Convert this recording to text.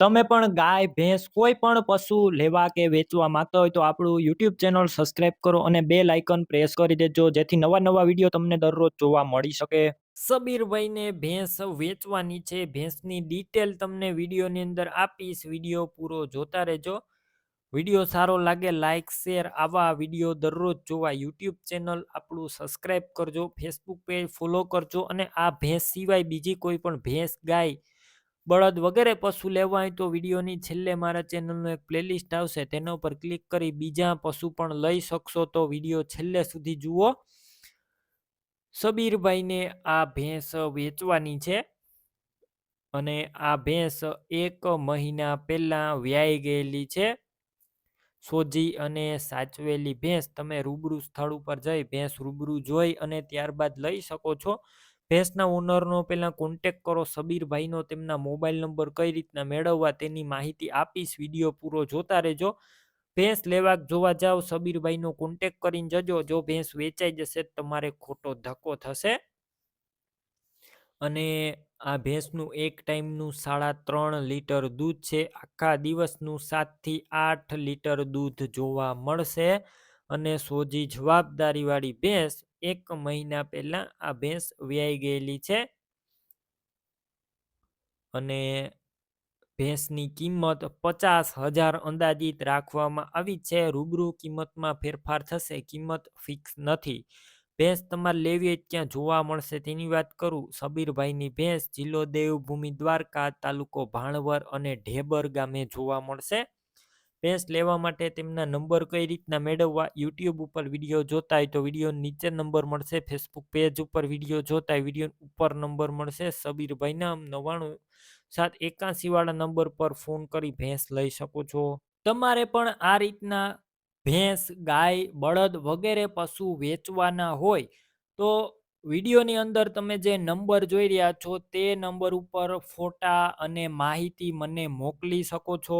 તમે પણ ગાય, ભેંસ કોઈ પણ પશુ લેવા કે વેચવા માંગતા હોય તો આપણું યુટ્યુબ ચેનલ સબસ્ક્રાઇબ કરો અને બે લાઇકન પ્રેસ કરી દેજો, જેથી નવા નવા વીડિયો તમને દરરોજ જોવા મળી શકે. સબીરભાઈને ભેંસ વેચવાની છે. ભેંસની ડિટેલ તમને વિડીયોની અંદર આપીશ. વીડિયો પૂરો જોતા રહેજો. વીડિયો સારો લાગે લાઇક શેર આવા વીડિયો દરરોજ જોવા યુટ્યુબ ચેનલ આપણું સબસ્ક્રાઇબ કરજો. ફેસબુક પેજ ફોલો કરજો અને આ ભેંસ સિવાય બીજી કોઈ પણ ભેંસ, ગાય બળદ વગેરે પશુ લેવા હોય તો વિડીયોની છેલ્લે મારા ચેનલનો એક પ્લેલિસ્ટ આવશે. તેના ઉપર ક્લિક કરી બીજા પશુ પણ લઈ શકશો તો વીડિયો છેલ્લે સુધી જુઓ. સબીરભાઈને આ ભેંસ વેચવાની છે અને આ ભેંસ એક મહિના પહેલા વ્યાઈ ગયેલી છે. સોજી અને સાચવેલી ભેંસ તમે રૂબરૂ સ્થળ ઉપર જઈ ભેંસ રૂબરૂ જોઈ અને ત્યારબાદ લઈ શકો છો. ભેંસના ઓનરનો પહેલાં કોન્ટેક કરો, સબીરભાઈનો તેમના મોબાઈલ નંબર કઈ રીતના મેળવવા તેની માહિતી આપીશ વીડિયો પૂરો જોતા રહેજો. ભેંસ લેવા જોવા જાઓ સબીરભાઈનો કોન્ટેક કરીને જજો, જો ભેંસ વેચાઈ જશે તમારે ખોટો ધક્કો થશે. અને આ ભેંસનું એક ટાઈમનું સાડા ત્રણ લીટર દૂધ છે. આખા દિવસનું સાતથી આઠ લીટર દૂધ જોવા મળશે. અને સોજી જવાબદારીવાળી ભેંસ એક મહિના પહેલાં આ ભેંસ વ્યાઈ ગયેલી છે. અને ભેંસની કિંમત પચાસ હજાર અંદાજિત રાખવામાં આવી છે. રૂબરૂ કિંમતમાં ફેરફાર થશે. કિંમત ફિક્સ નથી. ભેંસ તમારે લેવી ક્યાં જોવા મળશે. તેની વાત કરું. સબીરભાઈની ભેંસ જિલ્લો દેવભૂમિ દ્વારકા તાલુકો ભાણવર અને ઢેબર ગામે જોવા મળશે. ભેંસ લેવા માટે તેમના નંબર કઈ રીતના મેળવવા? યુટ્યુબ ઉપર વીડિયો જોતા હોય તો વીડિયો નીચે નંબર મળશે. ફેસબુક પેજ ઉપર વીડિયો જોતા હોય વીડિયો ઉપર નંબર મળશે. સબીરભાઈના નવ્વાણું સાત એકાસીવાળા નંબર પર ફોન કરી ભેંસ લઈ શકો છો. તમારે પણ આ રીતના ભેંસ, ગાય, બળદ વગેરે પશુ વેચવાના હોય તો વિડીયોની અંદર તમે જે નંબર જોઈ રહ્યા છો તે નંબર ઉપર ફોટા અને માહિતી મને મોકલી શકો છો.